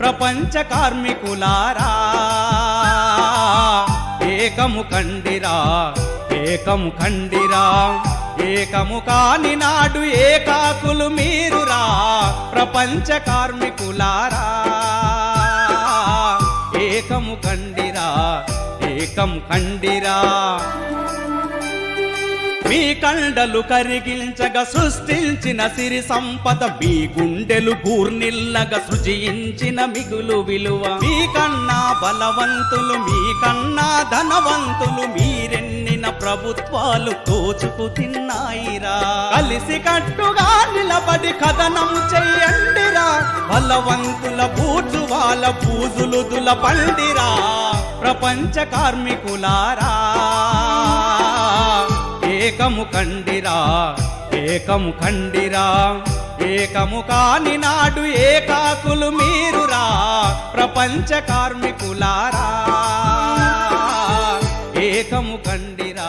ప్రపంచ కార్మికులారా. ఏకము కండిరా ఏకము కండిరా. ఏకము కాని నాడు ఏకాకులు మీరురా. ప్రపంచ కార్మికులారా. ఏకము కండిరా ఏకం కండిరా. కండలు కరిగించగా సృష్టించిన సిరి సంపద మీ గుండెలు గూర్నిల్లగా సృజించిన మిగులు విలువ. మీ కన్నా బలవంతులు మీ కన్నా ధనవంతులు మీరెన్నిన ప్రభుత్వాలు తోచుకు తిన్నాయిరా. కలిసి కట్టుగా నిలబడి కథనం చెయ్యండిరా. బలవంతుల బూజువాల పూజులు దుల పండిరా ప్రపంచ కార్మికులారా. ఏకము కండిరా ఏకము కండిరా. ఏకము కాని నాడు ఏకాకులు మీరురా ప్రపంచ కార్మికులారా. ఏకము కండిరా